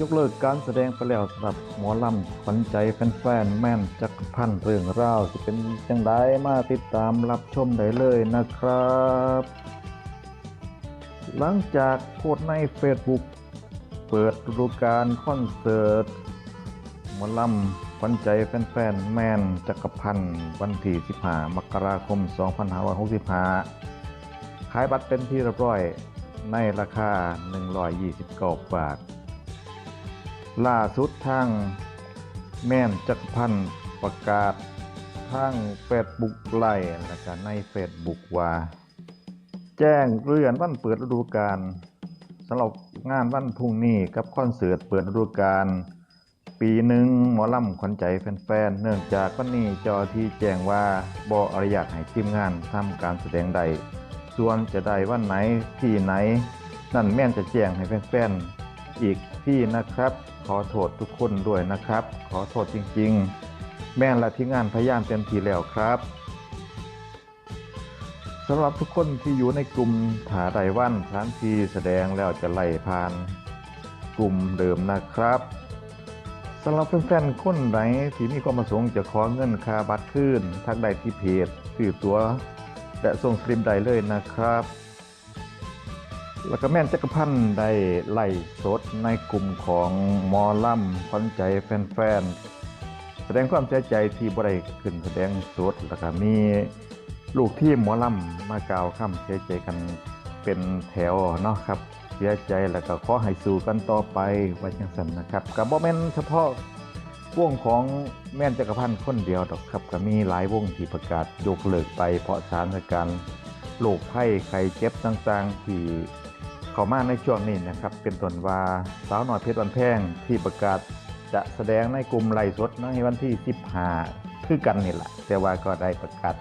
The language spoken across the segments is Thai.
ยกเลิกการแสดงไปแล้วสำหรับหมอลำขวัญใจแฟนๆแม่นจักรพันธ์เรื่องราวจะเป็นจังไดมาติดตามรับชมได้เลยนะครับ หลังจากโพสใน Facebook เปิดฤดูกาลคอนเสิร์ตหมอลำขวัญใจแฟนๆแม่นจักรพันธ์วันที่15มกราคม 2565ขายบัตรเป็นที่เรียบร้อยในราคา 129 บาท ล่าสุดทางแม่นจักรพันประกาศทางเฟซบุ๊กไลน์และก็ในเฟซบุ๊กว่า แจ้งเลื่อนวันเปิดฤดูกาลสำหรับงานวันพรุ่งนี้กับคอนเสิร์ตเปิดฤดูกาลปีหนึ่งหมอลำขวัญใจแฟนๆ เนื่องจากวันนี้จอที่แจ้งว่าบ่อนุญาตให้ทีมงานทำการแสดงใด ส่วนจะได้วันไหนที่ไหน นั่นแม่นจะแจ้งให้แฟนๆ อีกที่นะครับ ขอโทษทุกคนด้วยนะครับ ขอโทษจริง ๆ แม่ละที่งานพยายามเต็มที่แล้วครับสำหรับทุกคนที่อยู่ในกลุ่มถาไดวันสถานที่แสดงแล้วจะไล่ผ่านกลุ่มเดิมนะครับสำหรับแฟนๆคนไหนที่มีความประสงค์จะขอเงินค่าบัตรคืนทักได้ที่เพจซื้อตัว และส่งสลิปได้เลยนะครับ แล้วก็แม่นจักรพันธ์ได้ไล่สดในกลุ่มของมอล่ำขวัญใจแฟนๆ แสดงความเสียใจที่บ่ได้ขึ้นแสดงสดแล้วก็มีลูกทีมหมอล่ำมากล่าวคำเสียใจกันเป็นแถวเนาะครับ เสียใจแล้วก็ขอให้สู้กันต่อไปไว่าจังซั่นนะครับกับบ่แม่นเฉพาะวงของแม่นจักรพันธ์คนเดียวดอกครับก็มีหลายวงที่ประกาศยกเลิกไปเพราะสถานการณ์โรคภัยไข้เจ็บต่างๆ ที่ เข้ามาในช่วงนี้นะครับ เป็นต้นว่าสาวหน่อยเพชรวันแพงที่ประกาศจะแสดงในกลุ่มไล่สดในวันที่ 15 คือกันนี่แหละแต่ว่าก็ได้ประกาศ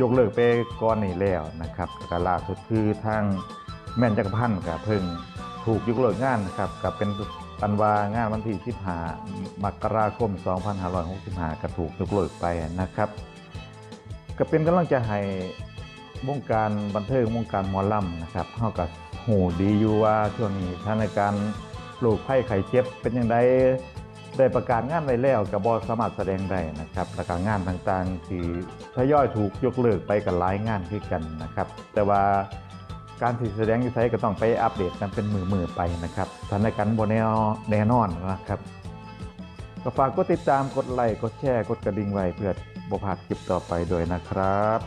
ยกเลิกไปก่อนนี่แล้วนะครับกล่าสุดคือทางแม่นจักรพันธ์กับเพิ่งถูกยกเลิกงานนะครับกับเป็นปันวางานวันที่ 15 มกราคม 2565 ก็ถูกยกเลิกไปนะครับ ก็เป็นกำลังใจให้ วงการบันเทิงวงการหมอลำนะครับเท่ากับหูดีอยู่ว่าช่วงนี้สถานการณ์โรคไข้ไข้เจ็บเป็นอย่างไรได้ประกาศงานไว้แล้วกับบอสามารแสดงได้นะครับและการงานต่างๆ ที่ทยอยถูกยกเลิกไปกับหลายงานด้วยกันนะครับ แต่ว่าการที่แสดงอยู่ไซก็ต้องไปอัปเดตกันเป็นมือๆไปนะครับสถานการณ์บนแนแน่นอนนะครับก็ฝากกดติดตามกดไลค์กดแชร์กดกระดิ่งไว้เพื่อบ่พลาดคลิปต่อไปด้วยนะครับ